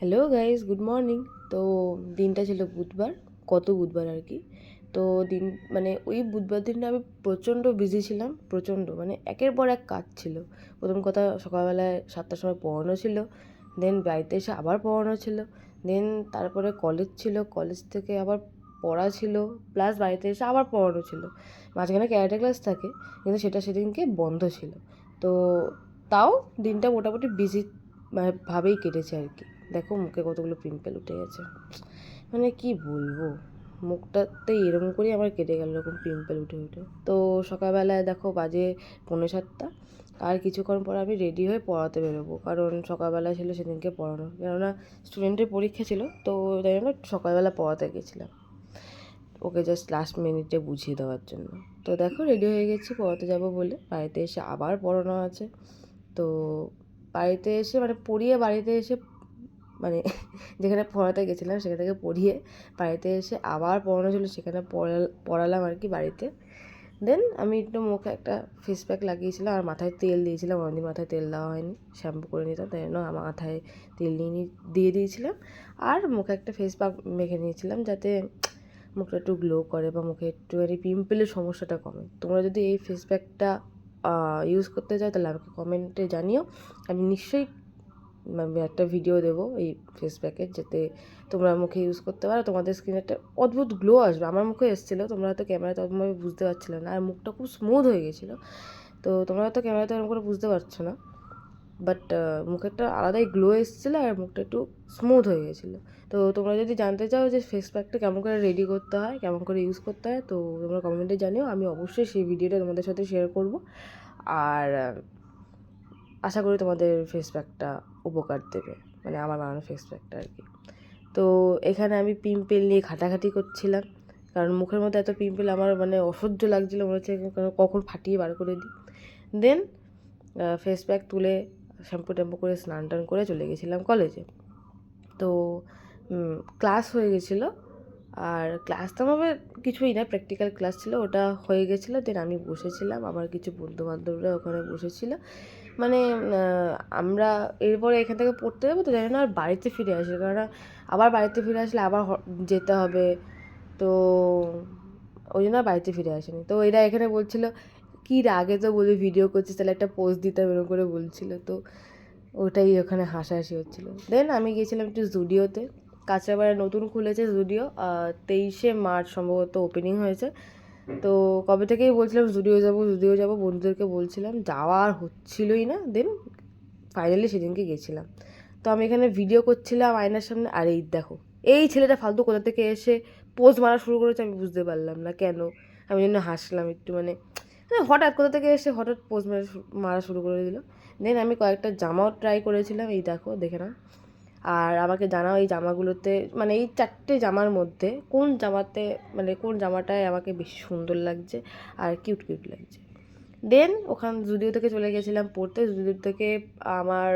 Hello guys good morning তো দিনটা ছিল বুধবার, কত বুধবার আর কি? তো দিন মানে ওই বুধবার দিনটা আমি প্রচণ্ড বিজি ছিলাম, প্রচণ্ড মানে একের পর এক কাজ ছিল। প্রথম কথা, সকালবেলায় সাতটার সময় পড়ানো ছিল দেন বাড়িতে এসে আবার পড়ানো ছিল দেন তারপরে কলেজ ছিল কলেজ থেকে আবার পড়া ছিল প্লাস বাড়িতে এসে আবার পড়ানো ছিল। মাঝখানে ক্যারাটে ক্লাস থাকে, কিন্তু সেটা সেদিনকে বন্ধ ছিল। তো তাও দিনটা মোটামুটি বিজি মানে ভাবেই কেটেছে আর কি। দেখো মুখে কতগুলো পিম্পল উঠে গেছে। মানে কি বলব? মুখটাতে এরকম করেই আমার কেটে গেল এরকম পিম্পল উঠে উঠে। তো সকালবেলায় দেখো বাজে পৌনে সাতটা। আর কিছুক্ষণ পর আমি রেডি হয়ে পড়াতে বেরোবো। কারণ সকালবেলা ছিল সেদিনকে পড়ানো। কেননা স্টুডেন্টের পরীক্ষা ছিল, তো তাই জন্য সকালবেলা পড়াতে গেছিলাম। ওকে জাস্ট লাস্ট মিনিটে বুঝিয়ে দেওয়ার জন্য। তো দেখো রেডি হয়ে গেছি, পড়াতে যাব বলে। বাড়িতে এসে আবার পড়ানো আছে। তো বাড়িতে এসে মানে পড়িয়ে বাড়িতে এসে মানে যেখানে পড়াতে গেছিলাম সেখান থেকে পড়িয়ে বাড়িতে এসে আবার পড়ানো ছিল, সেখানে পড়া পড়ালাম আর কি বাড়িতে। দেন আমি একটু মুখে একটা ফেস প্যাক লাগিয়েছিলাম আর মাথায় তেল দিয়েছিলাম। অনেকদিন মাথায় তেল দেওয়া হয়নি শ্যাম্পু করে নিতাম, তাই জন্য আমার মাথায় তেল নিয়ে দিয়ে দিয়েছিলাম। আর মুখে একটা ফেস প্যাক মেখে নিয়েছিলাম যাতে মুখটা একটু গ্লো করে বা মুখে একটু একটুখানি পিম্পলের সমস্যাটা কমে। তোমরা যদি এই ফেস প্যাকটা ইউজ করতে চাও তাহলে আমাকে কমেন্টে জানিও। আমি নিশ্চয়ই একটা ভিডিও দেবো এই ফেস প্যাকের যাতে তোমরা মুখে ইউজ করতে পারো। তোমাদের স্কিনে একটা অদ্ভুত গ্লো আসবে। আমার মুখে এসেছিল, তোমরা হয়তো ক্যামেরাতে অতভাবে বুঝতে পারছিলে না। আর মুখটা খুব স্মুথ হয়ে গেছিল। তো তোমরা হয়তো ক্যামেরাতে ওরকম করে বুঝতে পারছ না। বাট মুখে একটা আলাদাই গ্লো এসেছিল আর মুখটা একটু স্মুথ হয়ে গেছিল। তো তোমরা যদি জানতে চাও যে ফেস প্যাকটা কেমন করে রেডি করতে হয়, কেমন করে ইউজ করতে হয়, তো তোমরা কমেন্টে জানিও। আমি অবশ্যই সেই ভিডিওটা তোমাদের সাথে শেয়ার করব। আর আশা করি তোমাদের ফেস প্যাকটা উপকার দেবে। মানে আমার বানানো ফেস প্যাকটা আর কি তো এখানে আমি পিম্পেল নিয়ে ঘাটাঘাটি করছিলাম। কারণ মুখের মধ্যে এত পিম্পেল আমার মানে অসহ্য লাগছিল মনে হচ্ছে কখন ফাটিয়ে বার করে দিই। দেন ফেস প্যাক তুলে শ্যাম্পু ট্যাম্পু করে স্নান টান করে চলে গেছিলাম কলেজে তো ক্লাস হয়ে গেছিল। আর ক্লাস তো আমার কিছুই না প্র্যাকটিক্যাল ক্লাস ছিল, ওটা হয়ে গেছিল দেন আমি বসেছিলাম, আমার কিছু বন্ধু বান্ধবরা ওখানে বসেছিল। মানে আমরা এরপরে এখান থেকে পড়তে যাব তো জানি না আর বাড়িতে ফিরে আসি, কারণ আবার বাড়িতে ফিরে আসলে আবার যেতে হবে। তো, ওই জন্য বাড়িতে ফিরে আসেনি। তো এরা এখানে বলছিল, কী আগে তো বলি ভিডিও করছিস, তাহলে একটা পোস্ট দিতাম এরকম করে বলছিল। তো ওটাই ওখানে হাসাহাসি হচ্ছিল। দেন আমি গিয়েছিলাম একটু জুডিওতে কাঁচরাপাড়ায় নতুন খুলেছে জুডিও তেইশে মার্চ সম্ভবত ওপেনিং হয়েছে। তো কবে থেকেই বলছিলাম জুডিও যাব জুডিও যাব, বন্ধুদেরকে বলছিলাম, যাওয়া আর হচ্ছিলোই না দেন ফাইনালি সেদিনকে গেছিলাম। তো আমি এখানে ভিডিও করছিলাম আয়নার সামনে, আর এই দেখো, এই ছেলেটা ফালতু কোথা থেকে এসে পোজ মারা শুরু করেছে আমি বুঝতে পারলাম না, কেন? আমি জন্য হাসলাম একটু মানে হঠাৎ কোথা থেকে এসে হঠাৎ পোজ মারা মারা শুরু করে দিল। দেন আমি কয়েকটা জামাও ট্রাই করেছিলাম, এই দেখো, দেখে না আর আমাকে জানাও এই জামাগুলোতে মানে এই চারটে জামার মধ্যে কোন জামাতে মানে কোন জামাটায় আমাকে বেশি সুন্দর লাগছে আর কিউট কিউট লাগছে। দেন ওখান জুডিও থেকে চলে গেছিলাম পড়তে জুডিও থেকে আমার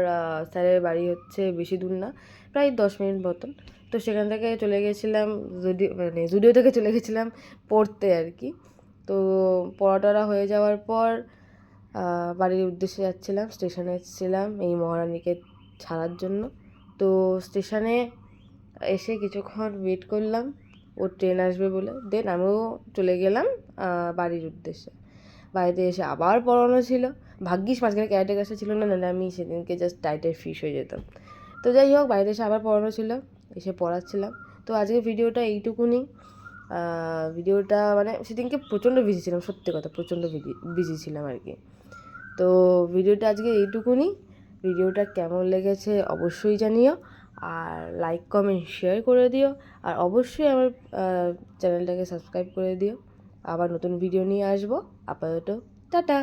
স্যারের বাড়ি হচ্ছে বেশি দূর না, প্রায় দশ মিনিট মতন। তো সেখান থেকে চলে গেছিলাম জুডিও মানে জুডিও থেকে চলে গেছিলাম পড়তে আর কি। তো পড়াটরা হয়ে যাওয়ার পর বাড়ির উদ্দেশ্যে যাচ্ছিলাম, স্টেশনে এসেছিলাম এই মহারানীকে ছাড়ার জন্য। তো স্টেশনে এসে কিছুক্ষণ ওয়েট করলাম। ওর ট্রেন আসবে বলে। দেন আমিও চলে গেলাম বাড়ির উদ্দেশ্যে। বাড়িতে এসে আবার পড়ানো ছিল। ভাগ্যিস মাঝখানে ক্যারেটে কাছে ছিল না, নাহলে আমি সেদিনকে জাস্ট টাইটের ফিস হয়ে যেতাম। তো যাই হোক, বাড়িতে এসে আবার পড়ানো ছিল। এসে পড়াচ্ছিলাম। তো আজকে ভিডিওটা এইটুকুনি। ভিডিওটা মানে সেদিনকে প্রচণ্ড বিজি ছিলাম, সত্যি কথা, প্রচণ্ড বিজি ছিলাম আর কি। তো ভিডিওটা আজকে এইটুকুনি। ভিডিওটা কেমন লেগেছে অবশ্যই জানিও আর লাইক কমেন্ট শেয়ার করে দিও। আর অবশ্যই আমার চ্যানেলটাকে সাবস্ক্রাইব করে দিও। আবার নতুন ভিডিও নিয়ে আসব। আপাতত, টাটা!